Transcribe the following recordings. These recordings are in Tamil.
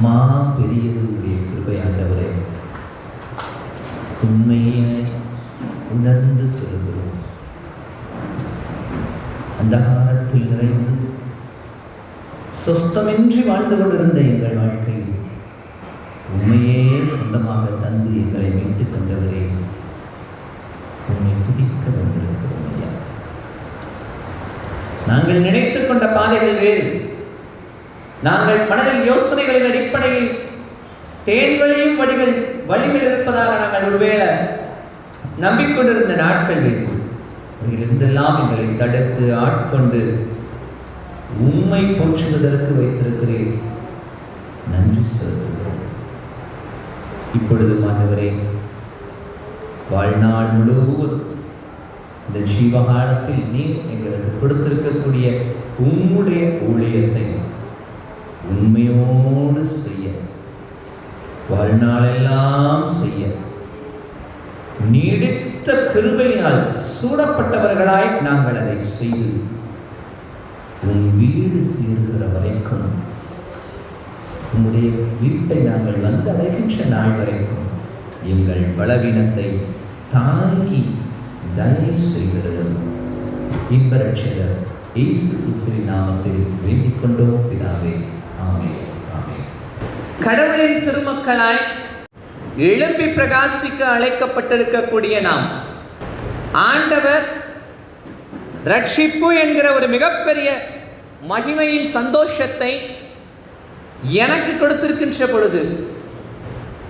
மா பெரியது உடைய கிருபை ஆண்டவரே. உண்மையை உணர்ந்து அந்த அந்தகாரத்தில் நிறைந்து சொஸ்தமின்றி வாழ்ந்து கொண்டிருந்த எங்கள் வாழ்க்கையில் உண்மையே சொந்தமாக தந்து எங்களை மீட்டுக் கொண்டவரே. உண்மை துதிக்க வந்திருக்கிறோம் ஐயா. நாங்கள் நினைத்துக் கொண்ட பாதைகள் வேறு. நாங்கள் மனதில் யோசனைகளின் அடிப்படையில் தேன்வழியும் வழிகள் வழிகள் இருப்பதாக நாங்கள் ஒருவேளை நம்பிக்கொண்டிருந்த நாட்கள் இருந்தெல்லாம் எங்களை தடுத்து ஆட்கொண்டு உண்மை போற்றுவதற்கு வைத்திருக்கிறேன். நன்றி சொல்கிறோம் இப்பொழுது மாணவரே வாழ்நாள் முழுவதும் இந்த ஜீவகாலத்தில் நீர் எங்களுக்கு கொடுத்திருக்கக்கூடிய உம்முடைய ஊழியத்தை உண்மையோடு செய்ய. வாழ்நாளெல்லாம் செய்ய. நீடித்த கிருபையினால் சூடப்பட்டவர்களாய் நாங்கள் அதை செய்து உன் வீடு சேர்கிற வரைக்கும் உங்களுடைய வீட்டை நாங்கள் வந்து அடைகின்ற நாள் வரைக்கும் எங்கள் பலவீனத்தை தாங்கி தயவு செய்கிறது. இன்பரட்சகர் இயேசு கிறிஸ்துவின் நாமத்தில் வேண்டிக் கொண்டோம் பிதாவே. கடவுளின் திருமக்களாய் எழும்பி பிரகாசிக்க அழைக்கப்பட்டிருக்கக்கூடிய நாம் ஆண்டவர் ரட்சிப்பு என்கிற ஒரு மிகப்பெரிய மகிமையின் சந்தோஷத்தை எனக்கு கொடுத்திருக்கின்ற பொழுது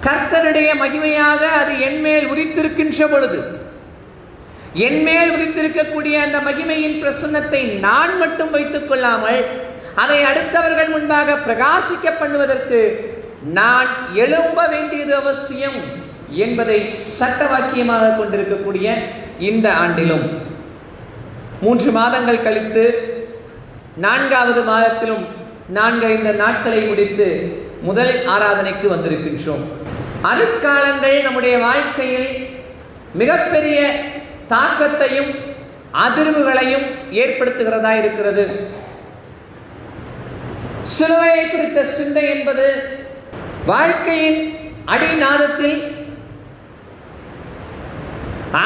கர்த்தருடைய மகிமையாக அது என்மேல் உதித்திருக்கின்ற பொழுது என்மேல் உதித்திருக்கக்கூடிய அந்த மகிமையின் பிரசன்னத்தை நான் மட்டும் வைத்துக் கொள்ளாமல் அதை அடுத்தவர்கள் முன்பாக பிரகாசிக்க பண்ணுவதற்கு நான் எழும்ப வேண்டியது அவசியம் என்பதை சட்ட வாக்கியமாக கொண்டிருக்கக்கூடிய இந்த ஆண்டிலும். மூன்று மாதங்கள் கழித்து நான்காவது மாதத்திலும் நான்கு இந்த நாட்களை முடித்து முதல் ஆராதனைக்கு வந்திருக்கின்றோம். அருட்காலங்கள் நம்முடைய வாழ்க்கையில் மிகப்பெரிய தாக்கத்தையும் அதிர்வுகளையும் ஏற்படுத்துகிறதா இருக்கிறது. சிலுவையை குறித்த சிந்தை என்பது வாழ்க்கையின் அடிநாதத்தில்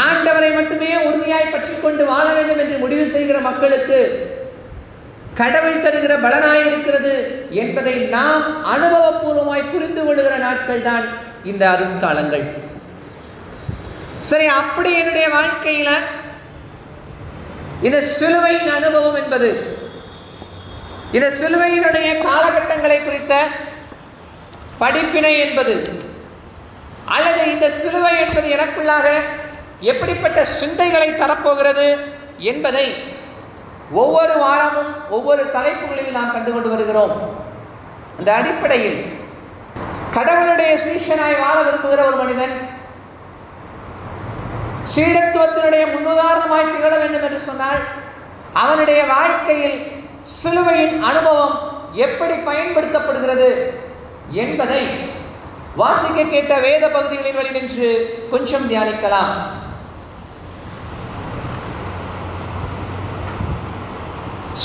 ஆண்டவரை மட்டுமே உறுதியாய் பற்றி கொண்டு வாழ வேண்டும் என்று முடிவு செய்கிற மக்களுக்கு கடவுள் தருகிற பலனாய் இருக்கிறது என்பதை நாம் அனுபவபூர்வமாய் புரிந்து கொள்கிற நாட்கள் தான் இந்த அருண்காலங்கள் சரி அப்படி என்னுடைய வாழ்க்கையில இந்த சிலுவையின் அனுபவம் என்பது இந்த சிலுவையினுடைய காலகட்டங்களை குறித்த படிப்பினை என்பது அல்லது இந்த சிலுவை என்பது எனக்குள்ளாக எப்படிப்பட்ட சிந்தைகளை தரப்போகிறது என்பதை ஒவ்வொரு வாரமும் ஒவ்வொரு தலைப்புகளில் நாம் கண்டுகொண்டு வருகிறோம். அந்த அடிப்படையில் கடவுளுடைய சீஷனாய் வாழ விரும்புகிற ஒரு மனிதன் சீடத்துவத்தினுடைய முன்னுதாரணமாய் திகழ வேண்டும் என்று சொன்னால் அவனுடைய வாழ்க்கையில் சிலுவையின் அனுபவம் எப்படி பயன்படுத்தப்படுகிறது என்பதை வாசிக்க கேட்ட வேத பகுதிகளின் வழி நின்று கொஞ்சம் தியானிக்கலாம்.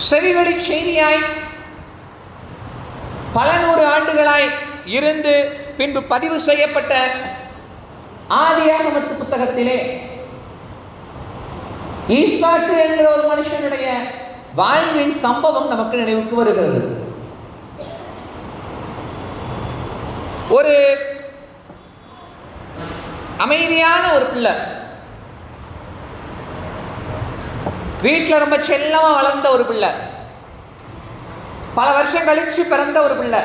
செவிவெளி செய்தியாய் பல நூறு ஆண்டுகளாய் இருந்து பின்பு பதிவு செய்யப்பட்ட ஆதியாகமத்து புத்தகத்திலே ஈசாட்டு என்கிற ஒரு மனுஷனுடைய வாழ்வின் சம்பவம் நமக்கு நினைவுக்கு வருகிறது. ஒரு அமைதியான ஒரு பிள்ளை. வீட்டில் ரொம்ப செல்லமாக வளர்ந்த ஒரு பிள்ளை. பல வருஷம் கழிச்சு பிறந்த ஒரு பிள்ளை.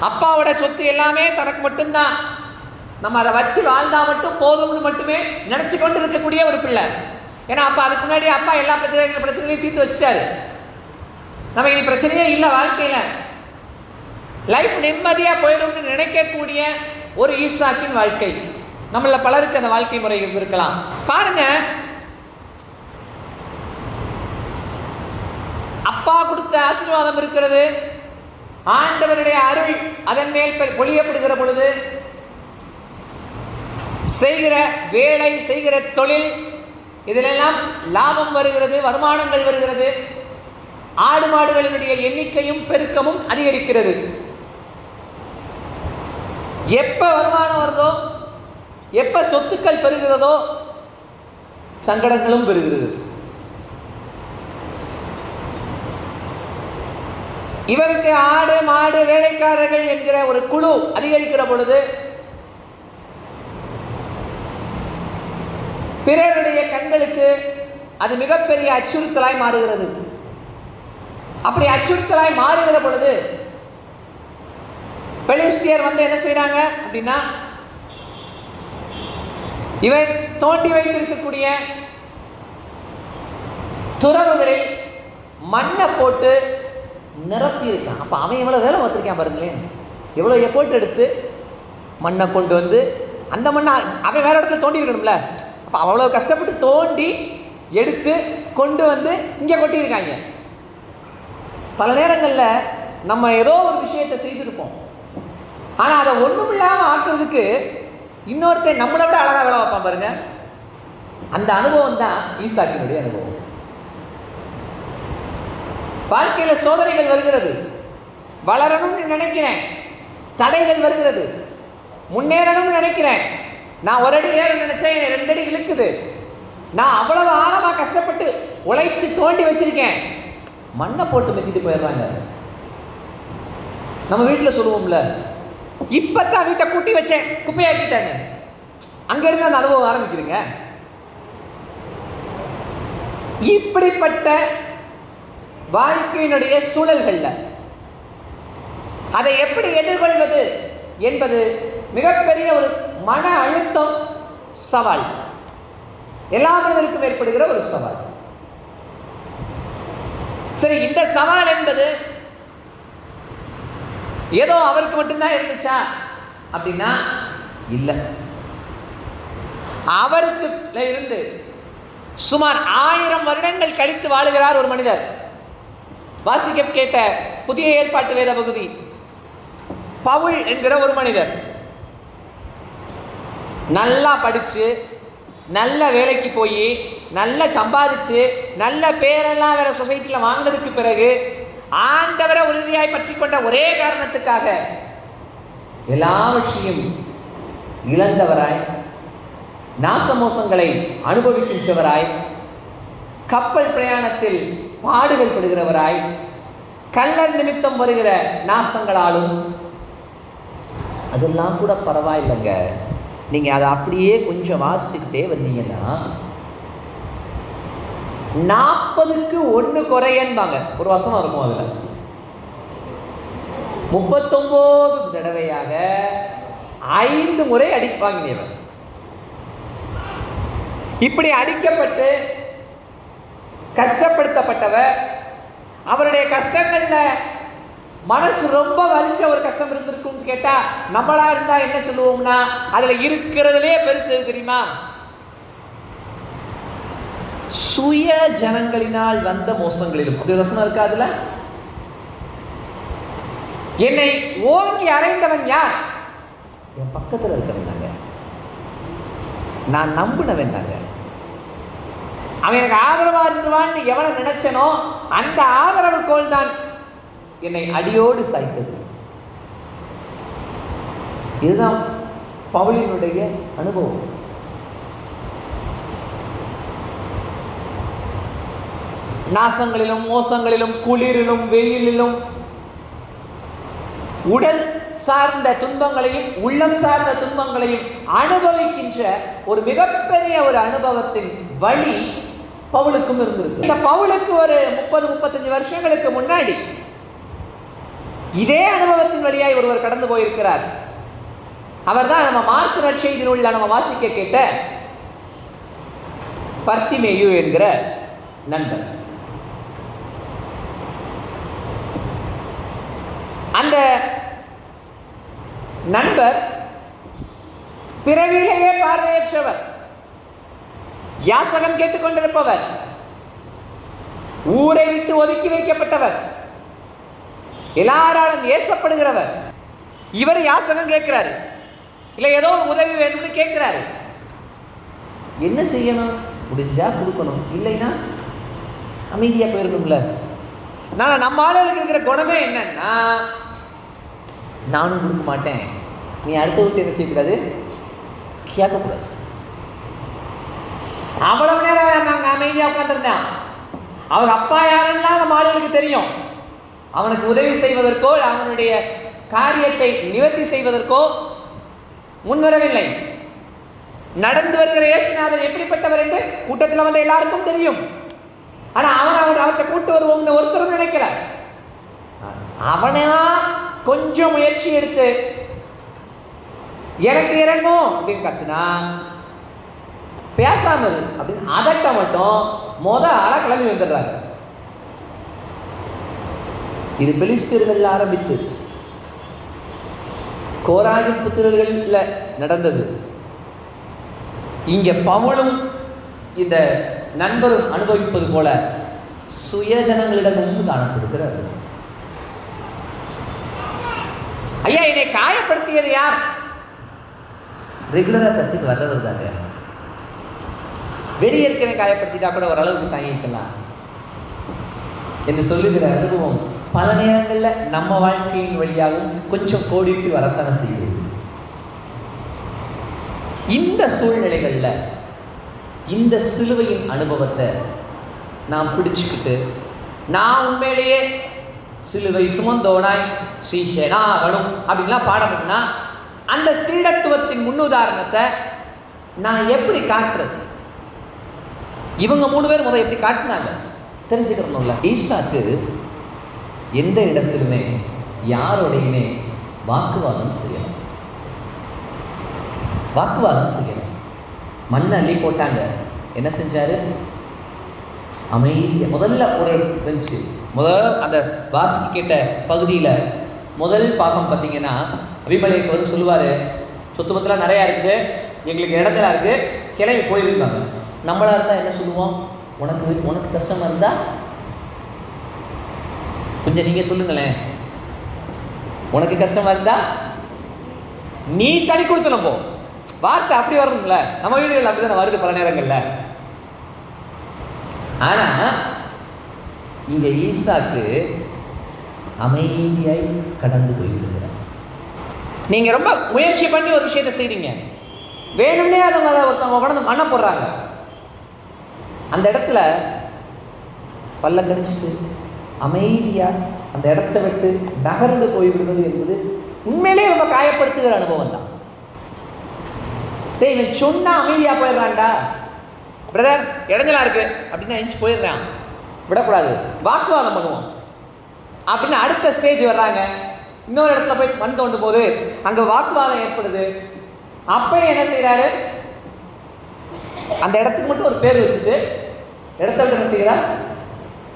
அப்பாவோட சொத்து எல்லாமே தனக்கு மட்டும்தான். நம்ம அதை வச்சு வாழ்ந்தா மட்டும் போதும்னு மட்டுமே நினைச்சு கொண்டு இருக்கக்கூடிய ஒரு பிள்ளை. ஏன்னா அப்பா அதுக்கு முன்னாடி அப்பா எல்லா பிரச்சனை பிரச்சனையும் தீர்த்து வச்சுட்டாரு. நம்ம இனி பிரச்சனையே இல்லை வாழ்க்கையில். லைஃப் நிம்மதியாக போயிடும்னு நினைக்கக்கூடிய ஒரு ஈஸ்டாக்கின் வாழ்க்கை. நம்மள பலருக்கு அந்த வாழ்க்கை முறை இருந்திருக்கலாம். பாருங்க. அப்பா கொடுத்த ஆசீர்வாதம் இருக்கிறது. ஆண்டவருடைய அருள் அதன் மேல் பொழியப்படுகிற பொழுது செய்கிற வேலை செய்கிற தொழில் இதிலெல்லாம் லாபம் வருகிறது வருமானங்கள் வருகிறது. ஆடு மாடுகளினுடைய எண்ணிக்கையும் பெருக்கமும் அதிகரிக்கிறது. எப்ப வருமானம் வருதோ எப்ப சொத்துக்கள் பெறுகிறதோ சங்கடங்களும் பெறுகிறது இவருக்கு ஆடு மாடு வேலைக்காரர்கள் என்கிற ஒரு குழு அதிகரிக்கிற பொழுது பிறருடைய கண்களுக்கு அது மிகப்பெரிய அச்சுறுத்தலாய் மாறுகிறது. அப்படி அச்சுறுத்தலாய் மாறுகிற பொழுது பெலிஸ்டியர் வந்து என்ன செய்கிறாங்க அப்படின்னா இவன் தோண்டி வைத்திருக்கக்கூடிய துறவுகளில் மண்ணை போட்டு நிரப்பி இருக்கான் அப்போ அவன் எவ்வளோ வேலை பார்த்துருக்கான் பாருங்களேன். எவ்வளோ எஃபோர்ட் எடுத்து மண்ணை கொண்டு வந்து அந்த மண்ணை அவன் வேற இடத்துல தோண்டி இருக்கணும்ல அப்போ அவ்வளோ கஷ்டப்பட்டு தோண்டி எடுத்து கொண்டு வந்து இங்கே கொட்டியிருக்காங்க. பல நேரங்களில் நம்ம ஏதோ ஒரு விஷயத்தை செய்திருப்போம். ஆனால் அதை ஒன்றுமில்லாமல் ஆக்குறதுக்கு இன்னொருத்தன் நம்மளை விட அழகாக வேலை வைப்பான் பாருங்க. அந்த அனுபவம் தான் ஈசாக்கினுடைய அனுபவம். வாழ்க்கையில் சோதனைகள் வருகிறது. வளரணும்னு நினைக்கிறேன். தடைகள் வருகிறது. முன்னேறணும்னு நினைக்கிறேன். நான் ஒரு அடி ஏற நினைச்சேன் ரெண்டு அடி இழுக்குது. நான் அவ்வளவு ஆழமா கஷ்டப்பட்டு உழைச்சு தோண்டி வச்சிருக்கேன். மண்ணை போட்டு மெத்திட்டு போயிடுறாங்க. நம்ம வீட்டில் சொல்லுவோம்ல இப்பத்தான் வீட்டை கூட்டி வச்சேன் குப்பையாக்கிட்டேன்னு. அங்கிருந்து அந்த அனுபவம் ஆரம்பிக்கிறீங்க இப்படிப்பட்ட வாழ்க்கையினுடைய சூழல்கள்ல அதை எப்படி எதிர்கொள்வது என்பது மிகப்பெரிய ஒரு மன அழுத்தம் சவால். எல்லா மனிதருக்கும் ஏற்படுகிற ஒரு சவால். சரி இந்த சவால் என்பது ஏதோ அவருக்கு மட்டும்தான் இருந்துச்சா? அப்படின்னா இல்லை. அவருக்கு இருந்து சுமார் ஆயிரம் வருடங்கள் கழித்து வாழுகிறார் ஒரு மனிதர். வாசிக்க கேட்ட புதிய ஏற்பாட்டு வேத பகுதி. பவுல் என்கிற ஒரு மனிதர். நல்லா படித்து நல்ல வேலைக்கு போய் நல்லா சம்பாதிச்சு நல்ல பேரெல்லாம் வேற சொசைட்டியில் வாங்கினதுக்கு பிறகு ஆண்டவரை உறுதியாய் பற்றி கொண்ட ஒரே காரணத்துக்காக எல்லாவற்றையும் இழந்தவராய் நாசமோசங்களை அனுபவிக்கின்றவராய் கப்பல் பிரயாணத்தில் பாடுகள் படுகிறவராய் கள்ளர் நிமித்தம் வருகிற நாசங்களாலும் அதெல்லாம் கூட பரவாயில்லைங்க. நீங்கள் அதை அப்படியே கொஞ்சம் வாசிச்சுக்கிட்டே வந்தீங்கன்னா நாற்பதுக்கு ஒன்று குறையன்பாங்க. ஒரு வசனம் இருக்கும் அதில்? முப்பத்தொம்போது தடவையாக ஐந்து முறை அடிப்பாங்கினவர் இப்படி அடிக்கப்பட்டு கஷ்டப்படுத்தப்பட்டவர் அவருடைய கஷ்டங்களில் மனசு ரொம்ப வலிச்ச ஒரு கஷ்டம் இருந்திருக்கும்னு கேட்டா நம்மளா இருந்தா என்ன சொல்லுவோம்னா அதுல இருக்கிறதுலே பெருசு தெரியுமா? சுய ஜனங்களினால் வந்த மோசங்களிலும். அப்படி ரசனம் இருக்கா அதுல? என்னை ஓங்கி அறைந்தவன் யார்? என் பக்கத்தில் இருக்கவன் தாங்க. நான் நம்பினவன் தாங்க. அவன் எனக்கு ஆதரவா இருந்துவான்னு எவனை நினைச்சனோ அந்த ஆதரவு கோல் தான் என்னை அடியோடு சாய்த்தது. இதுதான் பவுலினுடைய அனுபவம். நாசங்களிலும் மோசங்களிலும் குளிரிலும் வெயிலிலும் உடல் சார்ந்த துன்பங்களையும் உள்ளம் சார்ந்த துன்பங்களையும் அனுபவிக்கின்ற ஒரு மிகப்பெரிய ஒரு அனுபவத்தின் வழி பவுலுக்கும் இருந்திருக்கு. இந்த பவுலுக்கு ஒரு முப்பது முப்பத்தஞ்சு வருஷங்களுக்கு முன்னாடி இதே அனுபவத்தின் வழியாய் ஒருவர் கடந்து போயிருக்கிறார். அவர் தான் நம்ம மார்க் நற்செய்தி நூலில் நம்ம வாசிக்க கேட்ட பர்த்திமேயு என்கிற நண்பர் அந்த நண்பர் பிறவியிலேயே பார்வையற்றவர். யாசகம் கேட்டுக்கொண்டிருப்பவர். ஊரை விட்டு ஒதுக்கி வைக்கப்பட்டவர். எல்லாராலும் ஏசப்படுகிறவர். இவர் யாசகம் கேட்கிறாரு? இல்லை ஏதோ உதவி வேணும்னு கேட்கிறாரு. என்ன செய்யணும்? முடிஞ்சா கொடுக்கணும். இல்லைன்னா அமைதியாக போயிருக்கணும்ல. நான் நம்ம ஆளுகளுக்கு இருக்கிற குணமே என்னன்னா நானும் கொடுக்க மாட்டேன். நீ அடுத்த விட்டு என்ன செய்யக்கூடாது? கேட்கக்கூடாது. அவ்வளவு நேரம் நாங்கள் அமைதியாக உட்காந்துருந்தேன் அவர் அப்பா யாருன்னா நம்ம ஆளுகளுக்கு தெரியும். அவனுக்கு உதவி செய்வதற்கோ அவனுடைய காரியத்தை நிவர்த்தி செய்வதற்கோ முன்வரவில்லை. நடந்து வருகிற இயேசுநாதர் எப்படிப்பட்டவர் என்று கூட்டத்தில் வந்த எல்லாருக்கும் தெரியும். ஆனா அவன் அவன் அவத்தை கூட்டு வருவோம்னு ஒருத்தரும் நினைக்கல. அவனா கொஞ்சம் முயற்சி எடுத்து எனக்கு இறங்கும் அப்படின்னு கத்துனா பேசாமல் அப்படின்னு அதட்ட மட்டும் மொதல் ஆளா கிளம்பி வந்துடுறாங்க இது பெலிஸ்டர்கள் ஆரம்பித்து கோராகின் புத்திரர்களில் நடந்தது. இங்கே பவுலும் இந்த நண்பரும் அனுபவிப்பது போல சுயஜனங்களிடமும் காணப்படுகிறார். ஐயா என்னை காயப்படுத்தியது யார்? ரெகுலரா சர்ச்சுக்கு வர்றவர் தாங்க. வெறி ஏற்கனவே காயப்படுத்திட்டா கூட ஓரளவுக்கு தாங்கிக்கலாம் என்று சொல்லுகிற அனுபவம் பல நேரங்களில் நம்ம வாழ்க்கையின் வழியாகவும் கொஞ்சம் கோடிட்டு வரத்தான செய்யும் இந்த சூழ்நிலைகளில் இந்த சிலுவையின் அனுபவத்தை நாம் பிடிச்சுக்கிட்டு நான் உண்மையிலேயே சிலுவை சுமந்தோனாய் ஸ்ரீஷேனாகணும் அப்படின்லாம் பாடணும்னா அந்த சீடத்துவத்தின் முன்னுதாரணத்தை நான் எப்படி காட்டுறது? இவங்க மூணு பேர் முதல் எப்படி காட்டினாங்க? தெரிஞ்சுக்கணும்ல. ஈசாக்கு எந்த இடத்திலுமே யாரோடையுமே வாக்குவாதம் செய்யலாம் வாக்குவாதம் செய்யலாம் மண்ணை அள்ளி போட்டாங்க. என்ன செஞ்சாரு? அமைதியாக முதல்ல ஒரு இருந்துச்சு. முதல் அந்த வாசிக்கு கேட்ட பகுதியில் முதல் பாகம் பார்த்தீங்கன்னா அபிமலைக்கு வந்து சொல்லுவார் சொத்து பத்தெல்லாம் நிறையா இருக்குது எங்களுக்கு இடத்துல இருக்குது கிளம்பி போயிருந்தாங்க நம்மளாக இருந்தால் என்ன சொல்லுவோம்? உனக்கு உனக்கு கஷ்டமா இருந்தா கொஞ்சம் நீங்கள் சொல்லுங்களேன். உனக்கு கஷ்டமாக இருந்தா நீ தனி கொடுத்தணும் போ. வார்த்தை அப்படி வரணும்ல நம்ம வீடுகள் அப்படிதான் வருது பல நேரங்கள்ல. ஆனா இங்க ஈசாக்கு அமைதியாய் கடந்து போய்விடுகிறார். நீங்க ரொம்ப முயற்சி பண்ணி ஒரு விஷயத்தை செய்றீங்க. வேணும்னே அதை ஒருத்தவங்க உடனே மண்ணை போடுறாங்க. அந்த இடத்துல பல்ல கடிச்சிட்டு அமைதியாக அந்த இடத்த விட்டு நகர்ந்து போய்விடுவது என்பது உண்மையிலே ரொம்ப காயப்படுத்துகிற அனுபவம் தான். டேய் இவன் சொன்னா அமைதியாக போயிடுறான்டா. பிரதர் இடைஞ்சலா இருக்கு. அப்படின்னா எஞ்சி போயிடுறான். விடக்கூடாது. வாக்குவாதம் பண்ணுவோம் அப்படின்னு அடுத்த ஸ்டேஜ் வர்றாங்க. இன்னொரு இடத்துல போய் மண் தோண்டும் போது அங்கே வாக்குவாதம் ஏற்படுது. அப்பயும் என்ன செய்கிறாரு அந்த இடத்துக்கு மட்டும் ஒரு பேர் வச்சுட்டு இடத்த விட்டு என்ன செய்கிறார்?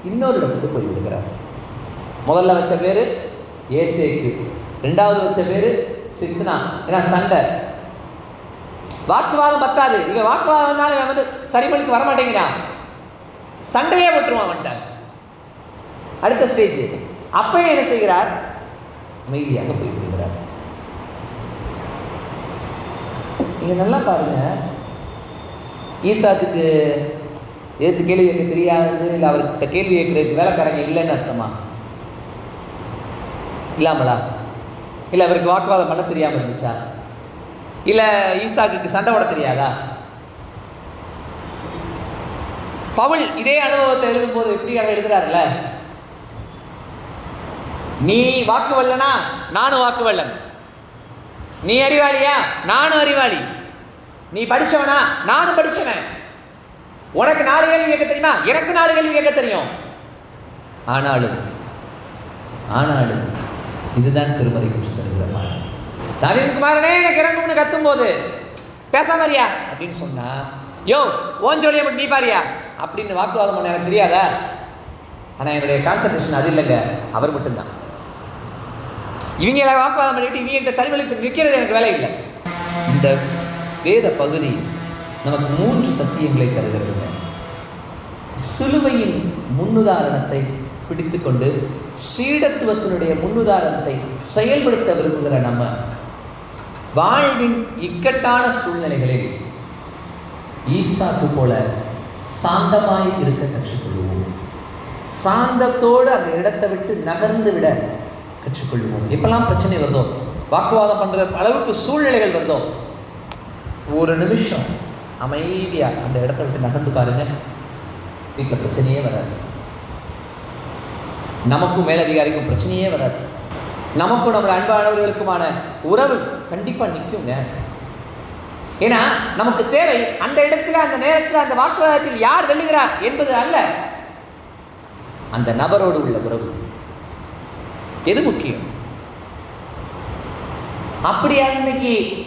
இன்னொரு இடத்துக்கு போய் விடுகிறார். முதல்ல வச்ச பேர் ஏசேக்கு. ரெண்டாவது வச்ச பேர் சித்னா. ஏன்னா சண்டை. வாக்குவாதம் பத்தாது. இவன் வாக்குவாதம் வந்தாலும் இவன் வந்து சரி வரமாட்டேங்கிறான். வர மாட்டேங்கிறான் சண்டையே போட்டுருவான் அவன்கிட்ட. அடுத்த ஸ்டேஜ் அப்பயும் என்ன செய்கிறார்? அமைதியாக போய் விடுகிறார். நீங்கள் நல்லா பாருங்க. ஈசாக்குக்கு எதிர்த்து கேள்வி கேட்க தெரியாது இல்லை அவர்கிட்ட கேள்வி கேட்குறதுக்கு வேலைக்காரங்க இல்லைன்னு அர்த்தமா? இல்லாமலா? இல்லை அவருக்கு வாக்குவாதம் பண்ண தெரியாமல் இருந்துச்சா? இல்லை ஈசாக்குக்கு சண்டை போட தெரியாதா? பவுல் இதே அனுபவத்தை எழுதும்போது எப்படி அதை எழுதுறாருல நீ வாக்கு வல்லனா நானும் வாக்கு வல்லன். நீ அறிவாளியா? நானும் அறிவாளி. நீ படிச்சவனா? நானும் படிச்சவன். உனக்கு நாலு கேள்வி கேட்க தெரியுமா? எனக்கு நாலு கேள்வி கேட்க தெரியும். ஆனாலும் ஆனாலும் இதுதான் திருமறை குறித்து தருகிற பாடம் எனக்கு இறங்கும்னு கத்தும் போது பேச இருயா அப்படின்னு சொன்னா யோ ஓன் ஜோலியை மட்டும் நீ பாரியா? அப்படின்னு வாக்குவாதம் பண்ண எனக்கு தெரியாதா? ஆனால் என்னுடைய கான்சன்ட்ரேஷன் அது இல்லைங்க. அவர் மட்டும்தான். இவங்க வாக்குவாதம் பண்ணிட்டு இவங்க இந்த சரிவழி நிற்கிறது எனக்கு வேலை இல்லை. இந்த வேத பகுதி நமக்கு மூன்று சத்தியங்களை தருகிறது. சிலுவையின் முன்னுதாரணத்தை பிடித்துக்கொண்டு சீடத்துவத்தினுடைய முன்னுதாரணத்தை செயல்படுத்த விரும்புகிற நம்ம வாழ்வின் இக்கட்டான சூழ்நிலைகளில் ஈசாக்கு போல சாந்தமாய் இருக்க கற்றுக்கொள்வோம். சாந்தத்தோடு அந்த இடத்தை விட்டு நகர்ந்து விட கற்றுக்கொள்வோம். எப்பெல்லாம் பிரச்சனை வருதோ வாக்குவாதம் பண்ணுற அளவுக்கு சூழ்நிலைகள் வருதோ ஒரு நிமிஷம் அமைதியாக அந்த இடத்த விட்டு நகர்ந்து பாருங்க. வீட்டில் பிரச்சனையே வராது. நமக்கும் மேலதிகாரிக்கும் பிரச்சனையே வராது. நமக்கும் நம்மளோட அன்பானவர்களுக்குமான உறவு கண்டிப்பாக நிற்குங்க ஏன்னா நமக்கு தேவை அந்த இடத்துல அந்த நேரத்தில் அந்த வாக்குவாதத்தில் யார் வெல்லுகிறார் என்பது அல்ல. அந்த நபரோடு உள்ள உறவு. எது முக்கியம்? அப்படி அன்னைக்கு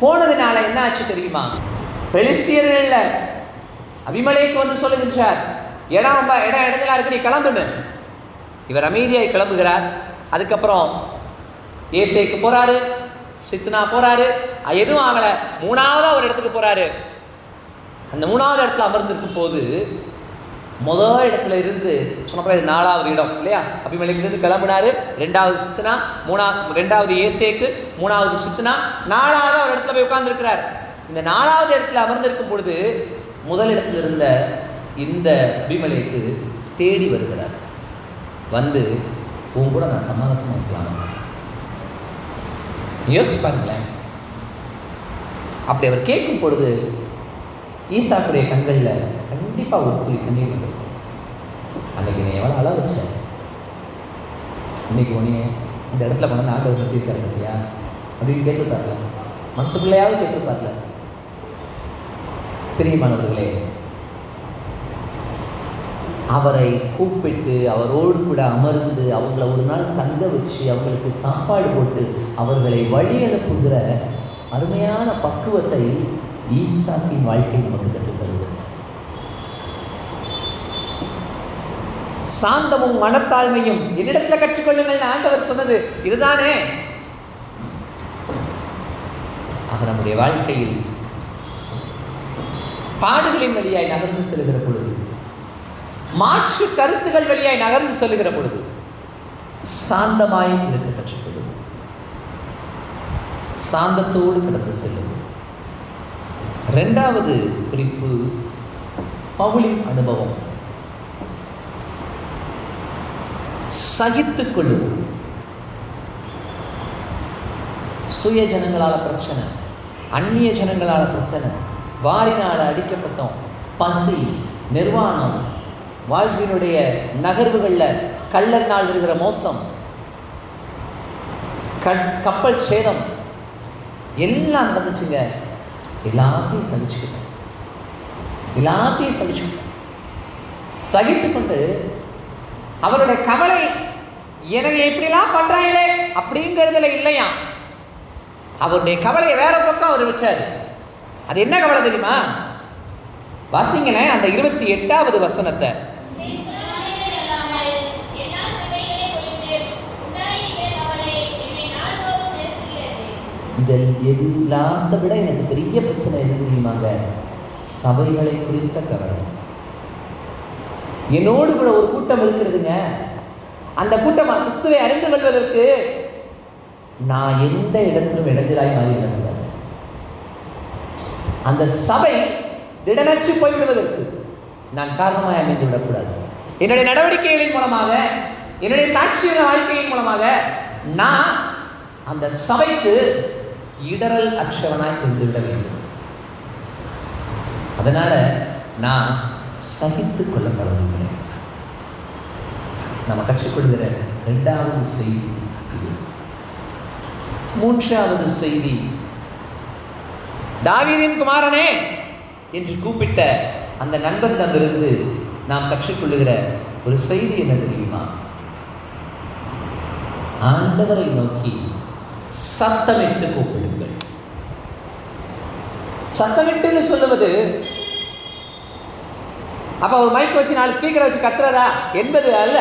போனதுனால என்ன ஆச்சு தெரியுமா பெலிஸ்டியர்கள்ல அபிமலேக்கு வந்து சொல்லுகின்றார் இடம் ரொம்ப இடம் இடத்துல இருக்கு நீ கிளம்புன்னு. இவர் அமைதியாய் கிளம்புகிறார். அதுக்கப்புறம் ஏசேக்கு போகிறாரு சித்னா போகிறாரு எதுவும் ஆகலை. மூணாவதாக ஒரு இடத்துக்கு போகிறாரு அந்த மூணாவது இடத்துல அமர்ந்திருக்கும் போது முதல் இடத்துல இருந்து சொன்னப்போ இது நாலாவது இடம் இல்லையா? அபிமலைக்கிலிருந்து கிளம்புனாரு. ரெண்டாவது சித்தனா மூணா ரெண்டாவது ஏசேக்கு மூணாவது சித்தனா நாலாவது ஒரு இடத்துல போய் உட்கார்ந்துருக்கிறார். இந்த நாலாவது இடத்துல அமர்ந்திருக்கும் பொழுது முதல் இடத்துல இருந்த இந்த அபிமலைக்கு தேடி வருகிறார். வந்து உன் கூட நான் சமாவசமாக இருக்கலாம்? யோசிச்சு பாருங்களேன். அப்படி அவர் கேட்கும் பொழுது ஈசாக்குடைய கண்களில் கண்டிப்பாக ஒரு துளி கண்ணீர் வந்துருக்கும். அன்னைக்கு நீ எவ்வளோ அளவு வச்ச. இன்னைக்கு உடனே இந்த இடத்துல கொண்டு வந்து ஆண்டவர் நிறுத்தியிருக்காரு பார்த்தியா அப்படின்னு கேட்டு பார்க்கல மனசுக்குள்ளையாவது கேட்டு பார்க்கல பிரியமானவர்களே அவரை கூப்பிட்டு அவரோடு கூட அமர்ந்து அவங்கள ஒரு நாள் தங்க வச்சு அவங்களுக்கு சாப்பாடு போட்டு அவர்களை வழி அனுப்புகிற அருமையான பக்குவத்தை ஈசாக்கின் வாழ்க்கை நமக்கு கற்றுத்தருகிறது சாந்தமும் மனத்தாழ்மையும் என்னிடத்தில் கற்றுக்கொள்ளுங்கள் ஆண்டவர் சொன்னது. இதுதானே? ஆக நம்முடைய வாழ்க்கையில் பாடுகளின் வழியாய் நகர்ந்து செல்கிற பொழுது மாற்று கருத்துகள் வழியாய் நகர்ந்து செல்கிற பொழுது சாந்தமாய் இருக்க கற்றுக்கொள்ளும். சாந்தத்தோடு கடந்து செல்லும். ரெண்டாவது குறிப்பு பவுலின் அனுபவம். சகித்து கொள்ளுவோம் சுய ஜனங்களால் பிரச்சனை அந்நிய ஜனங்களால் பிரச்சனை வாரினால் அடிக்கப்பட்டோம் பசி நிர்வாணம் வாழ்வினுடைய நகர்வுகளில் கள்ளர்னால் இருக்கிற மோசம் கப்பல் சேதம் எல்லாம் நடந்துச்சுங்க. எல்லாத்தையும் சகிச்சுக்கிட்டோம். எல்லாத்தையும் சகிச்சுக்கிட்டோம். சகித்து கொண்டு அவருடைய கவலை எனக்கு எப்படிலாம் பண்றாங்களே அப்படிங்கிறதுல இல்லையா? அவருடைய கவலையை வேற பக்கம் அவர் வச்சார். அது என்ன கவலை தெரியுமா? வாசிங்களேன் அந்த இருபத்தி எட்டாவது வசனத்தை. இதில் எது இல்லாத விட எனக்கு பெரிய பிரச்சனை எது தெரியுமாங்க? சபைகளை குறித்த கவலை. என்னோடு கூட ஒரு கூட்டம் இருக்கிறதுங்க. அந்த கூட்டம் கிறிஸ்துவை அறிந்து கொள்வதற்கு நான் எந்த இடத்திலும் இடைஞ்சலாய் மாறிவிடக்கூடாது அந்த சபை திடனற்று போய்விடுவதற்கு நான் காரணமாக அமைந்து விடக்கூடாது என்னுடைய நடவடிக்கைகளின் மூலமாக என்னுடைய சாட்சிய வாழ்க்கையின் மூலமாக நான் அந்த சபைக்கு இடரல் அற்றவனாய் இருந்துவிட வேண்டும். அதனால நான் சகித்துக் கொள்ள பழகுகிறேன் நம்ம கற்றுக்கொள்கிற ரெண்டாவது செய்தி இது. மூன்றாவது செய்தி தாவீதின் குமாரனே என்று கூப்பிட்ட அந்த நண்பனிடமிருந்து நாம் கற்றுக்கொள்ளுகிற ஒரு செய்தி என்ன தெரியுமா? ஆண்டவரை நோக்கி சத்தமிட்டு கூப்பிடுங்கள். சத்தமிட்டுன்னு சொல்லுவது அப்போ ஒரு மைக் வச்சு நாலு ஸ்பீக்கரை வச்சு கத்துறதா? என்பது அல்ல.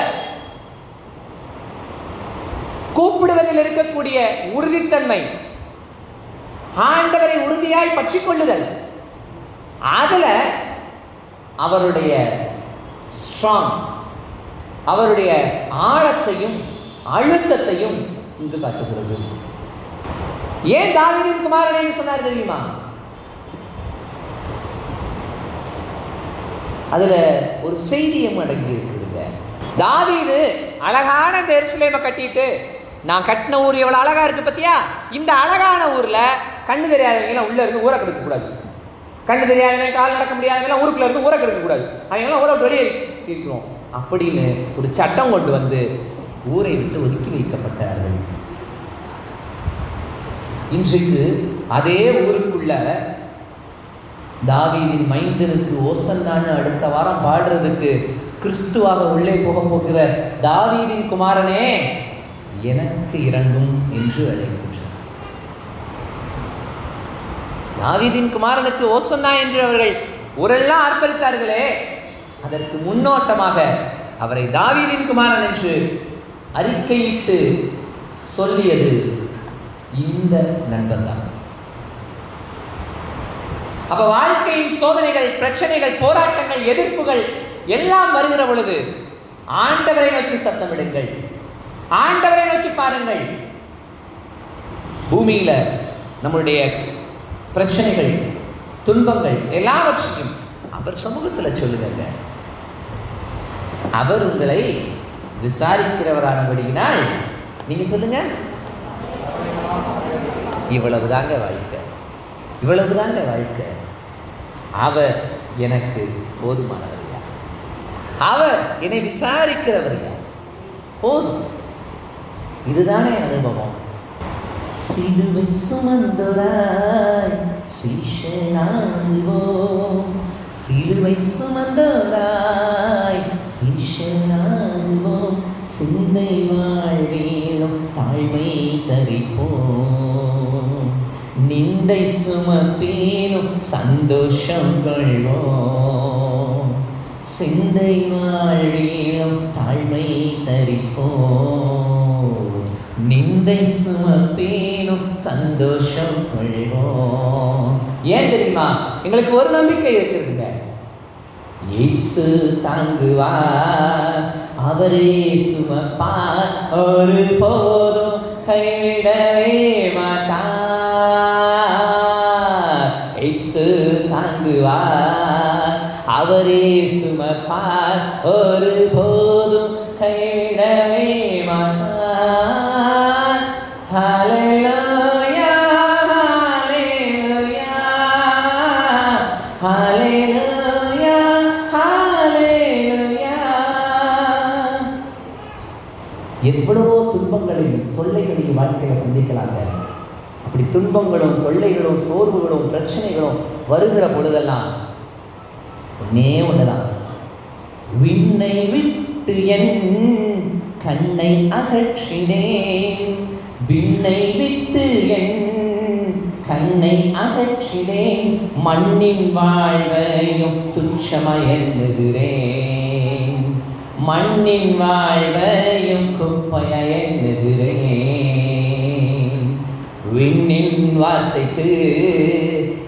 கூப்பிடுவதில் இருக்கக்கூடிய உறுதித்தன்மை ஆண்டவரை உறுதியாய் பற்றிக் கொள்ளுதல் அதுல அவருடைய ஸ்ட்ராங் அவருடைய ஆழத்தையும் அழுத்தத்தையும் இங்கு காட்டுகிறது. ஏன் தாவிதின் குமாரனை சொன்னார் தெரியுமா? அதில் ஒரு செய்தியும் அடங்கி இருக்குதுங்க தாவீது அழகான இந்த கட்டிட்டு நான் கட்டின ஊர் எவ்வளோ அழகாக இருக்குது பார்த்தியா இந்த அழகான ஊரில் கண்ணு தெரியாதவங்களாம் உள்ளே இருந்து ஊரை கொடுக்கக்கூடாது கண்ணு தெரியாதவங்க கால் நடக்க முடியாதவங்களாம் ஊருக்குள்ள இருந்து ஊரை கொடுக்கக்கூடாது அவங்களாம் ஊரை விட்டு வெளியே இருக்கிறோம் அப்படின்னு ஒரு சட்டம் கொண்டு வந்து ஊரை விட்டு ஒதுக்கி வைக்கப்பட்டார்கள். இன்றைக்கு அதே ஊருக்குள்ள தாவீதின் மைந்தனுக்கு ஓசன்னான்னு அடுத்த வாரம் பாடுறதுக்கு கிறிஸ்துவாக உள்ளே போக போகிற தாவீதின் குமாரனே எனக்கு இறங்கும் என்று அழைக்கின்றார். தாவீதின் குமாரனுக்கு ஓசன்னா என்று அவர்கள் உரெல்லாம் அர்ப்பணித்தார்களே அதற்கு முன்னோட்டமாக அவரை தாவீதின் குமாரன் என்று அறிக்கையிட்டு சொல்லியது இந்த நண்பர் தான் அப்ப வாழ்க்கையின் சோதனைகள் பிரச்சனைகள் போராட்டங்கள் எதிர்ப்புகள் எல்லாம் வருகிற பொழுது ஆண்டவரை நோக்கி சத்தமிடுங்கள் ஆண்டவரை நோக்கி பாருங்கள். பூமியில நம்மளுடைய பிரச்சனைகள் துன்பங்கள் எல்லாவற்றையும் அவர் சமூகத்துல சொல்லுங்க. அவர் உங்களை விசாரிக்கிறவரானபடியினால் நீங்க சொல்லுங்க. இவ்வளவுதாங்க வாழ்க்கை. இவ்வளவுதாங்க வாழ்க்கை. அவர் எனக்கு போதுமானவர் யார்? அவர் என்னை விசாரிக்கிறவர் யார்? போதும். இதுதானே அனுபவம். சிலுவை சுமந்தோராய் சீஷனாகுவோம். சிலுவை சுமந்தோராய் சீஷனாகுவோம். சிந்தை வாழ்விலும் தாழ்மை தரிப்போம். நிந்தை சுமப்பேனும் சந்தோஷம் கொள்வோம். சிந்தை வாழ்வேனும் தாழ்மை தரிப்போம். நிந்தை சுமப்பேனும் சந்தோஷம் கொள்வோம். ஏன் தெரியுமா? எங்களுக்கு ஒரு நம்பிக்கை இருக்குதுங்க இயேசு தாங்குவார் அவரே சுமப்பார். ஒரு போதும் கைவிடவே மாட்டார். இயேசு தாங்குவார். அவரே சுமப்பார். ஒரு போதும் கைடவே மாட்டார். ஹalleluya ஹalleluya ஹalleluya ஹalleluya. எவ்வளவோ துன்பங்களையும் தொல்லைகளையும் வாழ்க்கையில சந்திக்கலாங்க. அப்படி துன்பங்களும் தொல்லைகளும் சோர்வுகளும் பிரச்சனைகளும் வருகிற பொழுதெல்லாம் ஒன்னே ஒன்றுதான் விண்ணை விட்டு என் கண்ணை அகற்றினேன். விண்ணை விட்டு என் கண்ணை அகற்றினேன். மண்ணின் வாழ்வையும் துச்சமயங்குகிறேன். மண்ணின் வாழ்வையும் குப்பையாய் விண்ணின் வார்த்தைக்கு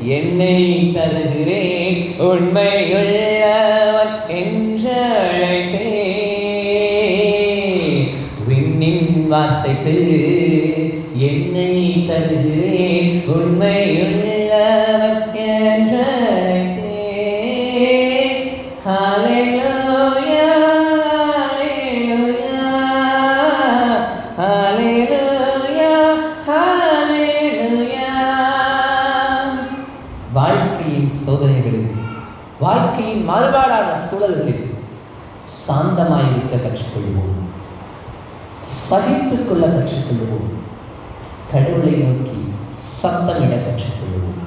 என்னை தருகிறேன். உண்மையுள்ளவன் என்றழைத்தேன். விண்ணின் வார்த்தைக்கு என்னை தருகிறேன். உண்மையுள்ளவன் என்ற சகித்துக் கற்றுக்கொள்வோம் கடவுளை நோக்கி சத்தமிட கற்றுக்கொள்வோம்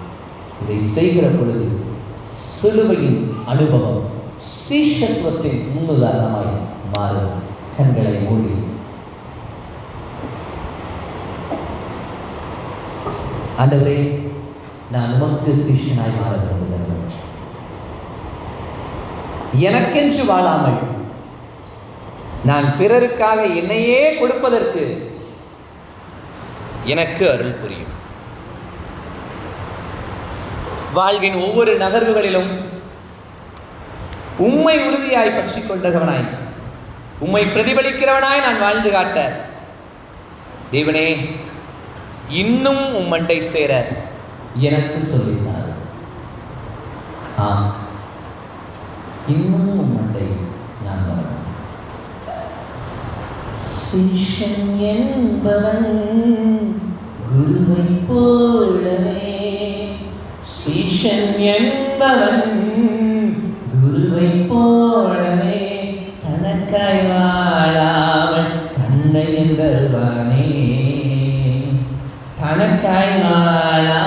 இதை செய்கிற பொழுது சிலுவையின் அனுபவம் சீஷத்துவத்தின் முன்னுதாரணமாய் மாறும். கண்களை மூடி. ஆண்டவரே நான் உமக்கு சீஷனாய் மாற விரும்புகிறேன். எனக்கென்று வாழாமல் நான் பிறருக்காக என்னையே கொடுப்பதற்கு எனக்கு அருள் புரியும். வாழ்வின் ஒவ்வொரு நகர்வுகளிலும் உம்மை உறுதியாய் பற்றி கொண்டவனாய் உம்மை பிரதிபலிக்கிறவனாய் நான் வாழ்ந்து காட்ட தேவனே இன்னும் உம் மண்டை சேர எனக்கு சொல்லினார் ஆ இன்னும் உம் மண்டை நான் வரணும் சிஷ்யன் என்பவன் குருவை போலவே சிஷ்யன் என்பவன் குருவை போலவே தனக்காய் வாழாமல் தன்னை தருவானே தனக்காய் வாழா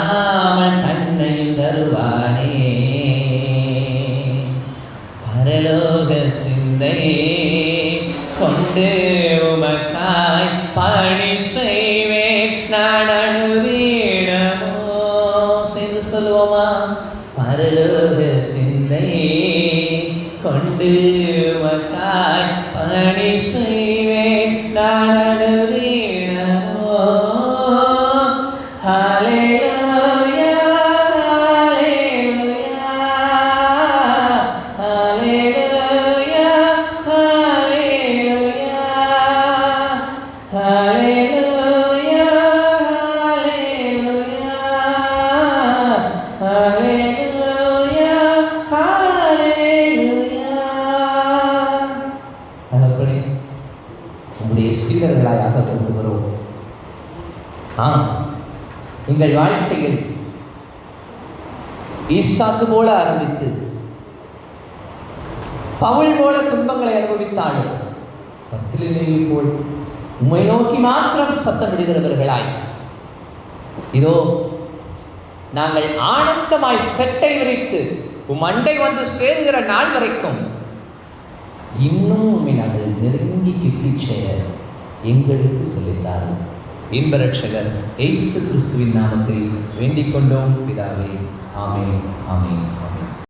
எங்கள் வாழ்க்கையில் ஈசாக்கு போல ஆரம்பித்து பவுல் போல துன்பங்களை அனுபவித்தாலும் பத்திரிகை போல் உம்மை நோக்கி மாத்திரம் சத்தமிடுகிறவர்களாய் இதோ நாங்கள் ஆனந்தமாய் செட்டை விரித்து உம் அண்டை வந்து சேருகிற நாள் வரைக்கும் இன்னும் நாங்கள் நெருங்கி கிட்டி சேர எங்களுக்கு செலுத்தார்கள் இன்பரட்சகர் ரட்சகர் கிறிஸ்துவின் நாமத்தில் வேண்டிக் கொண்டோம். பிதாவே ஆமென் ஆமென் ஆமென்.